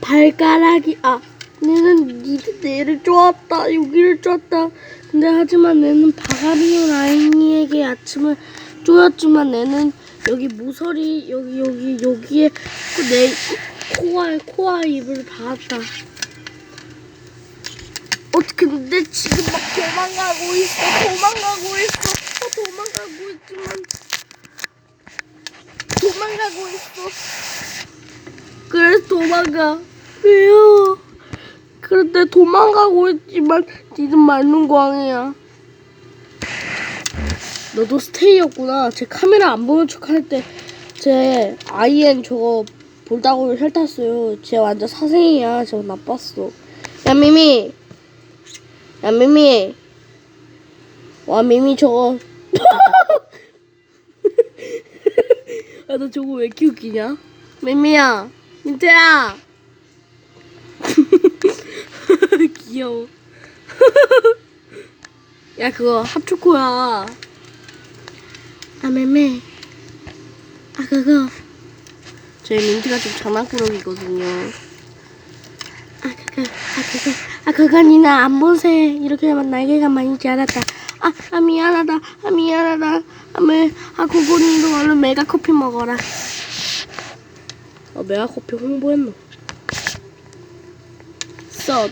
발가락이 아 얘는 내를 쪼았다 여기를 쪼았다. 근데 하지만 얘는 바가리오 라인이에게 아침을 쪼였지만 얘는 여기 모서리 여기 여기 여기에 그내 코와 코와 입을 닿았다. 어 근데 지금 막 도망가고 있어 도망가고 있어. 어, 도망가고 있지만 도망가고 있어 도망가. 왜요? 그런데 도망가고 있지만 니는 말는 광이야. 너도 스테이였구나. 제 카메라 안 보는 척 할 때제 아이엔 저거 볼다고 핥았어요. 쟤 완전 사생이야. 저거 나빴어. 야 미미. 야 미미. 와 미미 저거. 야 너 저거 왜 웃기냐? 미미야 민트야. 귀여워. 야 그거 합초코야. 아 매매. 아 그거. 저희 민트가 좀 장난꾸러기거든요. 아 그거. 아 그거. 아 그거 니나 안 보세. 이렇게 하면 날개가 많이 자랐다. 아, 아 미안하다. 아 미안하다. 아매. 아 고고님도 얼른 메가 커피 먹어라 어 메가 커피 홍보했노 써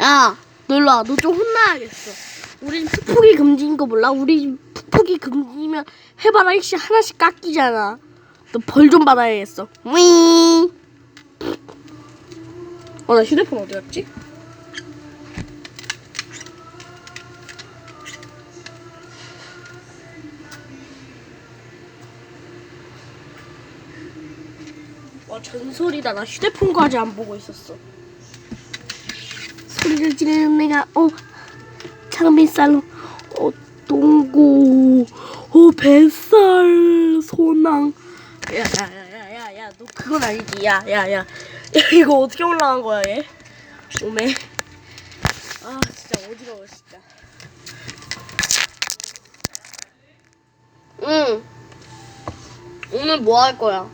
야, 와. 너좀 혼나야겠어. 우리 푸푸기 금지인 거 몰라? 우리 푸푸기 금지면 해봐라 일씩 하나씩 깎이잖아. 너 벌 좀 받아야겠어. 윙. 어, 나 휴대폰 어디 갔지? 와, 전설이다. 나 휴대폰까지 안 보고 있었어. 소리를 지르는 내가 어 장비살로. 어 동고. 어 뱃살 소낭. 야야야야야야 너 그건 아니지. 야야야. 야, 이거 어떻게 올라간 거야 얘? 오메 아 진짜 어지러워 진짜. 응. 오늘 뭐 할 거야